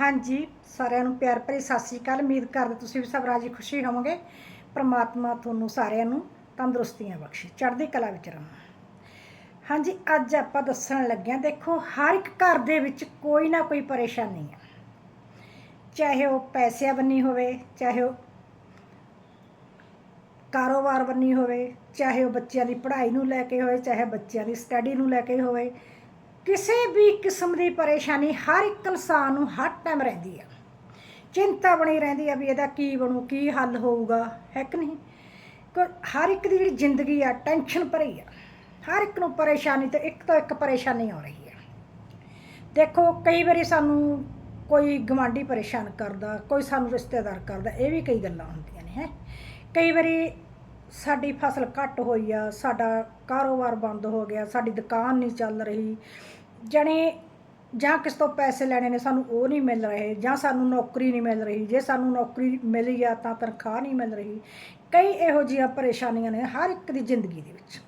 ਹਾਂਜੀ, ਸਾਰਿਆਂ ਨੂੰ ਪਿਆਰ ਭਰੀ ਸਤਿ ਸ੍ਰੀ ਅਕਾਲ। ਉਮੀਦ ਕਰਦੇ ਤੁਸੀਂ ਵੀ ਸਭ ਰਾਜੀ ਖੁਸ਼ੀ ਹੋਵੋਗੇ। ਪ੍ਰਮਾਤਮਾ ਤੁਹਾਨੂੰ ਸਾਰਿਆਂ ਨੂੰ ਤੰਦਰੁਸਤੀਆਂ ਬਖਸ਼ੇ, ਚੜ੍ਹਦੀ ਕਲਾ ਵਿੱਚ ਰਹੋ ਹਾਂਜੀ, ਅੱਜ ਆਪਾਂ ਦੱਸਣ ਲੱਗਿਆ ਦੇਖੋ, ਹਰ ਇੱਕ ਘਰ ਦੇ ਵਿੱਚ ਕੋਈ ਨਾ ਕੋਈ ਪਰੇਸ਼ਾਨੀ ਹੈ। ਚਾਹੇ ਉਹ ਪੈਸਿਆਂ ਬੰਨੀ ਹੋਵੇ, ਚਾਹੇ ਉਹ ਕਾਰੋਬਾਰ ਬੰਨੀ ਹੋਵੇ, ਚਾਹੇ ਉਹ ਬੱਚਿਆਂ ਦੀ ਪੜ੍ਹਾਈ ਨੂੰ ਲੈ ਕੇ ਹੋਵੇ, ਚਾਹੇ ਬੱਚਿਆਂ ਦੀ ਸਟੱਡੀ ਨੂੰ ਲੈ ਕੇ ਹੋਵੇ ਕਿਸੇ ਵੀ ਕਿਸਮ ਦੀ ਪਰੇਸ਼ਾਨੀ ਹਰ ਇੱਕ ਇਨਸਾਨ ਨੂੰ ਹਰ ਟਾਈਮ ਰਹਿੰਦੀ ਆ। ਚਿੰਤਾ ਬਣੀ ਰਹਿੰਦੀ ਆ ਵੀ ਇਹਦਾ ਕੀ ਬਣੂ, ਕੀ ਹੱਲ ਹੋਊਗਾ, ਹੈ ਕਿ ਨਹੀਂ? ਕੋ ਹਰ ਇੱਕ ਦੀ ਜਿਹੜੀ ਜ਼ਿੰਦਗੀ ਆ, ਟੈਨਸ਼ਨ ਭਰੀ ਆ। ਹਰ ਇੱਕ ਨੂੰ ਪਰੇਸ਼ਾਨੀ ਤੇ ਇੱਕ ਤੋਂ ਇੱਕ ਪਰੇਸ਼ਾਨੀ ਆ ਰਹੀ ਆ। ਦੇਖੋ, ਕਈ ਵਾਰੀ ਸਾਨੂੰ ਕੋਈ ਗਵਾਂਢੀ ਪਰੇਸ਼ਾਨ ਕਰਦਾ, ਕੋਈ ਸਾਨੂੰ ਰਿਸ਼ਤੇਦਾਰ ਕਰਦਾ, ਇਹ ਵੀ ਕਈ ਗੱਲਾਂ ਹੁੰਦੀਆਂ ਨੇ, ਹੈ। ਕਈ ਵਾਰੀ ਸਾਡੀ ਫਸਲ ਘੱਟ ਹੋਈ ਆ, ਸਾਡਾ ਕਾਰੋਬਾਰ ਬੰਦ ਹੋ ਗਿਆ, ਸਾਡੀ ਦੁਕਾਨ ਨਹੀਂ ਚੱਲ ਰਹੀ। ਜਣੇ ਜਾਂ ਕਿਸ ਤੋਂ ਪੈਸੇ ਲੈਣੇ ਨੇ ਸਾਨੂੰ ਉਹ ਨਹੀਂ ਮਿਲ ਰਹੇ, ਜਾਂ ਸਾਨੂੰ ਨੌਕਰੀ ਨਹੀਂ ਮਿਲ ਰਹੀ। ਜੇ ਸਾਨੂੰ ਨੌਕਰੀ ਮਿਲੀ ਆ ਤਾਂ ਤਨਖਾਹ ਨਹੀਂ ਮਿਲ ਰਹੀ। ਕਈ ਇਹੋ ਜਿਹੀਆਂ ਪਰੇਸ਼ਾਨੀਆਂ ਨੇ ਹਰ ਇੱਕ ਦੀ ਜ਼ਿੰਦਗੀ ਦੇ ਵਿੱਚ।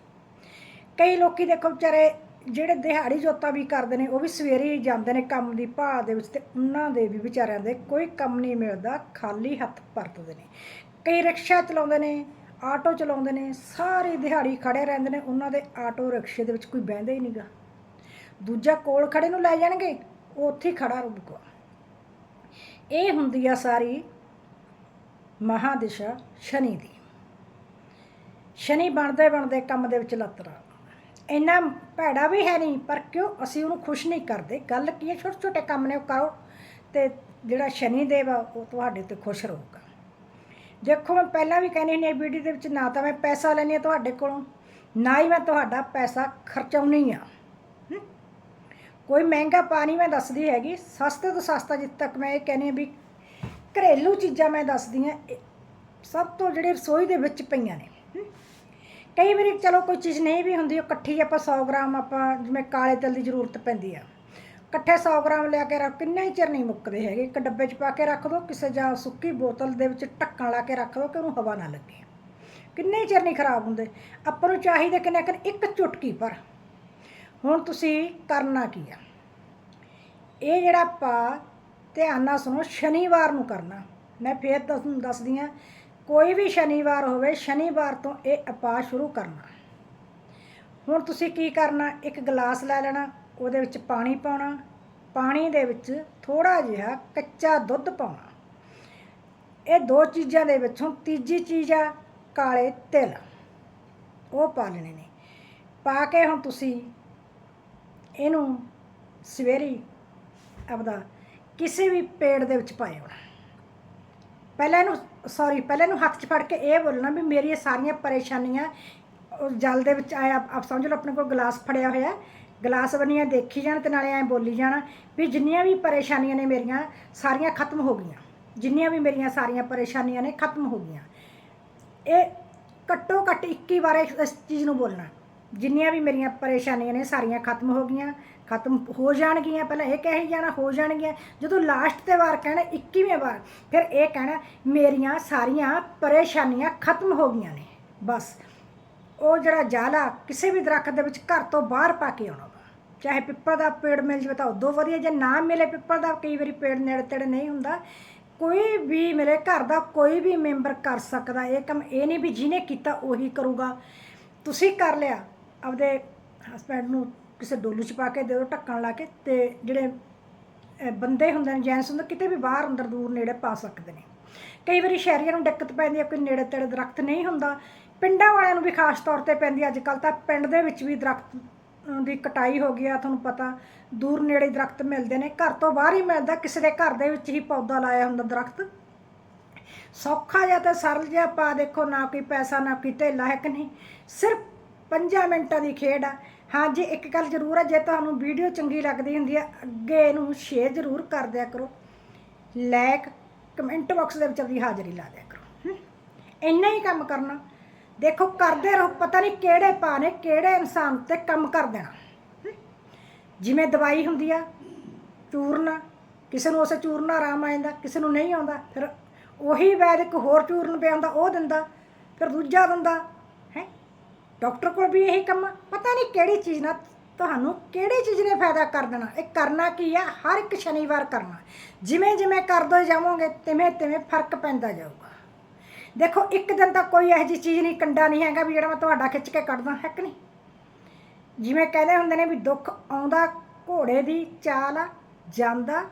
ਕਈ ਲੋਕੀ ਦੇਖੋ ਵਿਚਾਰੇ ਜਿਹੜੇ ਦਿਹਾੜੀ ਜੋਤਾ ਵੀ ਕਰਦੇ ਨੇ, ਉਹ ਵੀ ਸਵੇਰੇ ਹੀ ਜਾਂਦੇ ਨੇ ਕੰਮ ਦੀ ਭਾਅ ਦੇ ਵਿੱਚ ਤੇ ਉਹਨਾਂ ਦੇ ਵੀ ਵਿਚਾਰਿਆਂ ਦੇ ਕੋਈ ਕੰਮ ਨਹੀਂ ਮਿਲਦਾ, ਖਾਲੀ ਹੱਥ ਪਰਤਦੇ ਨੇ। ਕਈ ਰਿਕਸ਼ਾ ਚਲਾਉਂਦੇ ਨੇ ਆਟੋ ਚਲਾਉਂਦੇ ਨੇ, ਸਾਰੀ ਦਿਹਾੜੀ ਖੜੇ ਰਹਿੰਦੇ ਨੇ, ਉਹਨਾਂ ਦੇ ਆਟੋ ਰਿਕਸ਼ੇ ਦੇ ਵਿੱਚ ਕੋਈ ਬਹਿੰਦਾ ਹੀ ਨਹੀਂਗਾ ਦੂਜਾ ਕੋਲ ਖੜੇ ਨੂੰ ਲੈ ਜਾਣਗੇ, ਉਹ ਉੱਥੇ ਹੀ ਖੜਾ ਰਹੂਗਾ। ਇਹ ਹੁੰਦੀ ਆ ਸਾਰੀ ਮਹਾਦਿਸ਼ਾ ਸ਼ਨੀ ਦੀ। ਸ਼ਨੀ ਬਣਦੇ ਬਣਦੇ ਕੰਮ ਦੇ ਵਿੱਚ ਲੱਤਰਾ ਇੰਨਾ ਭੈੜਾ ਵੀ ਹੈ ਨਹੀਂ, ਪਰ ਕਿਉਂ ਅਸੀਂ ਉਹਨੂੰ ਖੁਸ਼ ਨਹੀਂ ਕਰਦੇ? ਗੱਲ ਕੀ ਹੈ? ਛੋਟੇ ਛੋਟੇ ਕੰਮ ਨੇ, ਉਹ ਕਰੋ। ਤੇ ਜਿਹੜਾ ਸ਼ਨੀ ਦੇਵ ਆ, ਉਹ ਤੁਹਾਡੇ ਤੇ ਖੁਸ਼ ਰਹੂਗਾ। ਦੇਖੋ ਮੈਂ ਪਹਿਲਾਂ ਵੀ ਕਹਿੰਦੀ ਨੇ ਵੀਡੀਓ ਦੇ ਵਿੱਚ ਨਾ ਤਾਂ ਮੈਂ ਪੈਸਾ ਲੈਣੀ ਆ ਤੁਹਾਡੇ ਕੋਲੋਂ, ਨਾ ਹੀ ਮੈਂ ਤੁਹਾਡਾ ਪੈਸਾ ਖਰਚਾਉਣੀ ਆ ਕੋਈ ਮਹਿੰਗਾ ਪਾਣੀ ਮੈਂ ਦੱਸਦੀ ਹੈਗੀ, ਸਸਤੇ ਤੋਂ ਸਸਤਾ ਜਿੱਥੇ ਤੱਕ ਮੈਂ ਇਹ ਕਹਿੰਦੀ ਹਾਂ ਵੀ ਘਰੇਲੂ ਚੀਜ਼ਾਂ ਮੈਂ ਦੱਸਦੀ ਹਾਂ, ਇਹ ਸਭ ਤੋਂ ਜਿਹੜੇ ਰਸੋਈ ਦੇ ਵਿੱਚ ਪਈਆਂ ਨੇ। ਕਈ ਵਾਰੀ ਚਲੋ ਕੋਈ ਚੀਜ਼ ਨਹੀਂ ਵੀ ਹੁੰਦੀ, ਉਹ ਇਕੱਠੀ ਆਪਾਂ 100 ਗ੍ਰਾਮ ਆਪਾਂ, ਜਿਵੇਂ ਕਾਲੇ ਤਿਲ ਦੀ ਜ਼ਰੂਰਤ ਪੈਂਦੀ ਆ। ਇਕੱਠੇ 100 ਗ੍ਰਾਮ ਲਿਆ ਕੇ ਰੱਖ, ਕਿੰਨਾ ਹੀ ਚਿਰ ਨਹੀਂ ਮੁੱਕਦੇ ਹੈਗੇ। ਇੱਕ ਡੱਬੇ 'ਚ ਪਾ ਕੇ ਰੱਖ ਦਿਓ ਕਿਸੇ ਜਾਂ ਸੁੱਕੀ ਬੋਤਲ ਦੇ ਵਿੱਚ ਢੱਕਣ ਲਾ ਕੇ ਰੱਖ ਦਿਓ ਕਿ ਉਹਨੂੰ ਹਵਾ ਨਾ ਲੱਗੇ। ਕਿੰਨੇ ਹੀ ਚਿਰ ਨਹੀਂ ਖਰਾਬ ਹੁੰਦੇ। ਆਪਾਂ ਨੂੰ ਚਾਹੀਦਾ ਕਿੰਨਾ ਕਿ ਇੱਕ ਚੁਟਕੀ ਪਰ। ਹੁਣ ਤੁਸੀਂ ਕਰਨਾ ਕੀ ਆ? ਇਹ ਜਿਹੜਾ ਆਪਾਂ ਧਿਆਨ ਨਾਲ ਸੁਣੋ, ਸ਼ਨੀਵਾਰ ਨੂੰ ਕਰਨਾ। ਮੈਂ ਫੇਰ ਤੁਹਾਨੂੰ ਦੱਸਦੀ ਆ ਕੋਈ ਵੀ ਸ਼ਨੀਵਾਰ ਹੋਵੇ, ਸ਼ਨੀਵਾਰ ਤੋਂ ਇਹ ਉਪਾਅ ਸ਼ੁਰੂ ਕਰਨਾ। ਹੁਣ ਤੁਸੀਂ ਕੀ ਕਰਨਾ? ਇੱਕ ਗਲਾਸ ਲੈ ਲੈਣਾ। ਉਹਦੇ ਵਿੱਚ ਪਾਣੀ ਪਾਉਣਾ, ਪਾਣੀ ਦੇ ਵਿੱਚ ਥੋੜਾ ਜਿਹਾ ਕੱਚਾ ਦੁੱਧ ਪਾਉਣਾ। ਇਹ ਦੋ ਚੀਜ਼ਾਂ ਦੇ ਵਿੱਚੋਂ ਤੀਜੀ ਚੀਜ਼ ਆ, ਕਾਲੇ ਤਿਲ। ਉਹ ਪਾ ਲੈਣੇ ਨੇ। ਪਾ ਕੇ ਹੁਣ ਤੁਸੀਂ ਇਹਨੂੰ ਸਵੇਰੀ ਆਪਦਾ ਕਿਸੇ ਵੀ ਪੇੜ ਦੇ ਵਿੱਚ ਪਾਏ ਹੋਣਾ ਪਹਿਲਾਂ ਇਹਨੂੰ ਸੌਰੀ ਪਹਿਲਾਂ ਇਹਨੂੰ ਹੱਥ 'ਚ ਫੜ ਕੇ ਇਹ ਬੋਲਣਾ ਵੀ ਮੇਰੀਆਂ ਸਾਰੀਆਂ ਪਰੇਸ਼ਾਨੀਆਂ ਉਹ ਜਲ ਦੇ ਵਿੱਚ ਆਇਆ, ਆਪ ਸਮਝ ਲਓ ਆਪਣੇ ਕੋਲ ਗਲਾਸ ਫੜਿਆ ਹੋਇਆ ਗਲਾਸ ਬੰਨੀਆਂ, ਦੇਖੀ ਜਾਣ ਤੇ ਨਾਲੇ ਐਂ ਬੋਲੀ ਜਾਣ ਵੀ ਜਿੰਨੀਆਂ ਵੀ ਪਰੇਸ਼ਾਨੀਆਂ ਨੇ ਮੇਰੀਆਂ, ਸਾਰੀਆਂ ਖਤਮ ਹੋ ਗਈਆਂ। ਜਿੰਨੀਆਂ ਵੀ ਮੇਰੀਆਂ ਸਾਰੀਆਂ ਪਰੇਸ਼ਾਨੀਆਂ ਨੇ, ਖਤਮ ਹੋ ਗਈਆਂ। ਇਹ ਘੱਟੋ ਘੱਟ 21 ਵਾਰ ਇਸ ਇਸ ਚੀਜ਼ ਨੂੰ ਬੋਲਣਾ। ਜਿੰਨੀਆਂ ਵੀ ਮੇਰੀਆਂ ਪਰੇਸ਼ਾਨੀਆਂ ਨੇ, ਸਾਰੀਆਂ ਖਤਮ ਹੋ ਗਈਆਂ, ਖਤਮ ਹੋ ਜਾਣਗੀਆਂ। ਪਹਿਲਾਂ ਇਹ ਕਹਿ ਹੀ ਜਾਣਾ, ਹੋ ਜਾਣਗੀਆਂ। ਜਦੋਂ ਲਾਸਟ ਤੇ ਵਾਰ ਕਹਿਣਾ 21ਵੇਂ ਵਾਰ, ਫਿਰ ਇਹ ਕਹਿਣਾ, ਮੇਰੀਆਂ ਸਾਰੀਆਂ ਪਰੇਸ਼ਾਨੀਆਂ ਖਤਮ ਹੋ ਗਈਆਂ ਨੇ। ਬਸ। ਉਹ ਜਿਹੜਾ ਜਾਲਾ ਕਿਸੇ ਵੀ ਦਰਖਤ ਦੇ ਵਿੱਚ ਘਰ ਤੋਂ ਬਾਹਰ ਪਾ ਕੇ ਆਉਣਾ ਵਾ। ਚਾਹੇ ਪਿੱਪਲ ਦਾ ਪੇੜ ਮਿਲ ਜਾਵੇ ਤਾਂ ਉਦੋਂ ਵਧੀਆ, ਜੇ ਨਾ ਮਿਲੇ ਪਿੱਪਲ ਦਾ ਕਈ ਵਾਰੀ ਪੇੜ ਨੇੜੇ ਤੇੜੇ ਨਹੀਂ ਹੁੰਦਾ। ਕੋਈ ਵੀ ਮੇਰੇ ਘਰ ਦਾ ਕੋਈ ਵੀ ਮੈਂਬਰ ਕਰ ਸਕਦਾ। ਇਹ ਕੰਮ ਇਹ ਨਹੀਂ ਵੀ ਜਿਹਨੇ ਕੀਤਾ ਉਹੀ ਕਰੂਗਾ। ਤੁਸੀਂ ਕਰ ਲਿਆ, ਆਪਦੇ ਹਸਬੈਂਡ ਨੂੰ ਕਿਸੇ ਡੋਲੂ 'ਚ ਪਾ ਕੇ ਦੇ ਦਿਓ ਢੱਕਣ ਲਾ ਕੇ ਤੇ ਜਿਹੜੇ ਬੰਦੇ ਹੁੰਦੇ ਨੇ, ਜੈਂਟਸ ਹੁੰਦੇ, ਕਿਤੇ ਵੀ ਬਾਹਰ ਅੰਦਰ ਦੂਰ ਨੇੜੇ ਪਾ ਸਕਦੇ ਨੇ। ਕਈ ਵਾਰੀ ਸ਼ਹਿਰੀਆਂ ਨੂੰ ਦਿੱਕਤ ਪੈਂਦੀ ਹੈ, ਕੋਈ ਨੇੜੇ ਤੇੜੇ ਦਰਖਤ ਨਹੀਂ ਹੁੰਦਾ। ਪਿੰਡਾਂ ਵਾਲਿਆਂ ਨੂੰ ਵੀ ਖਾਸ ਤੌਰ ਤੇ ਪੈਂਦੀ ਅੱਜ ਕੱਲ ਤਾਂ ਪਿੰਡ ਦੇ ਵਿੱਚ ਵੀ ਦਰਖਤ ਦੀ ਕਟਾਈ ਹੋ ਗਈ ਆ, ਤੁਹਾਨੂੰ ਪਤਾ। ਦੂਰ ਨੇੜੇ ਦਰਖਤ ਮਿਲਦੇ ਨੇ। ਘਰ ਤੋਂ ਬਾਹਰ ਹੀ ਮਿਲਦਾ, ਕਿਸੇ ਦੇ ਘਰ ਦੇ ਵਿੱਚ ਹੀ ਪੌਦਾ ਲਾਇਆ ਹੁੰਦਾ ਦਰਖਤ। ਸੌਖਾ ਜਿਹਾ ਤੇ ਸਰਲ ਜਿਹਾ ਪਾ ਦੇਖੋ, ਨਾ ਕੋਈ ਪੈਸਾ, ਨਾ ਕੋਈ ਧੇਲਾ, ਹੈ ਕਿ ਨਹੀਂ? ਸਿਰਫ 5 ਮਿੰਟਾਂ ਦੀ ਖੇਡ ਆ। ਹਾਂ ਜੀ, ਇੱਕ ਗੱਲ ਜ਼ਰੂਰ ਹੈ ਜੇ ਤੁਹਾਨੂੰ ਵੀਡੀਓ ਚੰਗੀ ਲੱਗਦੀ ਹੁੰਦੀ ਹੈ ਅੱਗੇ ਇਹਨੂੰ ਸ਼ੇਅਰ ਜ਼ਰੂਰ ਕਰ ਦਿਆ ਕਰੋ। ਲਾਇਕ ਕਮੈਂਟ ਬਾਕਸ ਦੇ ਵਿੱਚ ਆਪਣੀ ਹਾਜ਼ਰੀ ਲਾ ਦਿਆ ਕਰੋ। ਇੰਨਾ ਹੀ ਕੰਮ ਕਰਨਾ। ਦੇਖੋ, ਕਰਦੇ ਰਹੋ, ਪਤਾ ਨਹੀਂ ਕਿਹੜੇ ਪਾ ਨੇ ਕਿਹੜੇ ਇਨਸਾਨ ਤੇ ਕੰਮ ਕਰ ਦੇਣਾ। ਜਿਵੇਂ ਦਵਾਈ ਹੁੰਦੀ ਆ, ਚੂਰਨ, ਕਿਸੇ ਨੂੰ ਉਸੇ ਚੂਰਨ ਨਾਲ ਆਰਾਮ ਆ ਜਾਂਦਾ, ਕਿਸੇ ਨੂੰ ਨਹੀਂ ਆਉਂਦਾ, ਫਿਰ ਉਹੀ ਵੈਦ ਇੱਕ ਹੋਰ ਚੂਰਨ ਪਿਆਉਂਦਾ ਉਹ ਦਿੰਦਾ, ਫਿਰ ਦੂਜਾ ਦਿੰਦਾ, ਹੈ? ਡਾਕਟਰ ਕੋਲ ਵੀ ਇਹੀ ਕੰਮ ਪਤਾ ਨਹੀਂ ਕਿਹੜੀ ਚੀਜ਼ ਨਾਲ ਤੁਹਾਨੂੰ ਕਿਹੜੀ ਚੀਜ਼ ਨੇ ਫਾਇਦਾ ਕਰ ਦੇਣਾ। ਇਹ ਕਰਨਾ ਕੀ ਆ? ਹਰ ਇੱਕ ਸ਼ਨੀਵਾਰ ਕਰਨਾ। ਜਿਵੇਂ ਜਿਵੇਂ ਕਰਦੇ ਜਾਵੋਗੇ ਤਿਵੇਂ ਤਿਵੇਂ ਫ਼ਰਕ ਪੈਂਦਾ ਜਾਊਗਾ। ਦੇਖੋ, ਇੱਕ ਦਿਨ ਤਾਂ ਕੋਈ ਇਹੋ ਜਿਹੀ ਚੀਜ਼ ਨਹੀਂ, ਕੰਡਾ ਨਹੀਂ ਹੈਗਾ ਵੀ ਜਿਹੜਾ ਮੈਂ ਤੁਹਾਡਾ ਖਿੱਚ ਕੇ ਕੱਢਦਾ, ਹੈ ਕਿ ਨਹੀਂ? ਜਿਵੇਂ ਕਹਿੰਦੇ ਹੁੰਦੇ ਨੇ ਵੀ ਦੁੱਖ ਆਉਂਦਾ ਘੋੜੇ ਦੀ ਚਾਲ ਆ ਜਾਂਦਾ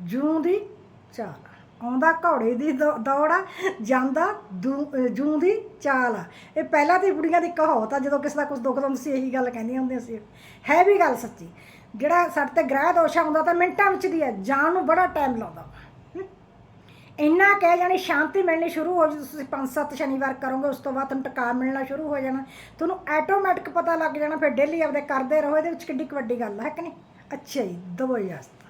ਜੂੰ ਦੀ ਚਾਲ। ਆਉਂਦਾ ਘੋੜੇ ਦੀ ਦੌ- ਦੌੜ ਆ ਜਾਂਦਾ ਦੂ- ਜੂੰ ਦੀ ਚਾਲ। ਆ ਇਹ ਪਹਿਲਾਂ ਦੀ ਬੁੜੀਆਂ ਦੀ ਕਹਾਵਤ ਆ, ਜਦੋਂ ਕਿਸੇ ਦਾ ਕੁਝ ਦੁੱਖ ਹੁੰਦਾ ਸੀ ਇਹੀ ਗੱਲ ਕਹਿੰਦੀਆਂ ਹੁੰਦੀਆਂ ਸੀ। ਹੈ ਵੀ ਗੱਲ ਸੱਚੀ। ਜਿਹੜਾ ਸਾਡੇ ਤੇ ਗ੍ਰਹਿ ਦੋਸ਼ ਆਉਂਦਾ ਤਾਂ ਮਿੰਟਾਂ ਵਿੱਚ ਦੀ ਹੈ, ਜਾਣ ਨੂੰ ਬੜਾ ਟਾਈਮ ਲਾਉਂਦਾ। ਇੰਨਾ ਕਹਿ ਜਾਣੀ ਸ਼ਾਂਤੀ ਮਿਲਣੀ ਸ਼ੁਰੂ ਹੋ ਜੇ ਤੁਸੀਂ ਪੰਜ ਸੱਤ ਸ਼ਨੀਵਾਰ ਕਰੋਗੇ, ਉਸ ਤੋਂ ਬਾਅਦ ਤੁਹਾਨੂੰ ਟਿਕਾ ਮਿਲਣਾ ਸ਼ੁਰੂ ਹੋ ਜਾਣਾ। ਤੁਹਾਨੂੰ ਆਟੋਮੈਟਿਕ ਪਤਾ ਲੱਗ ਜਾਣਾ, ਫਿਰ ਡੇਲੀ ਆਪਦੇ ਕਰਦੇ ਰਹੋ, ਇਹਦੇ ਵਿੱਚ ਕਿੱਡੀ ਕੁ ਵੱਡੀ ਗੱਲ ਹੈ ਕਿ ਨਹੀਂ? ਅੱਛਾ ਜੀ ਦਵੋ ਇਜਾਜ਼ਤ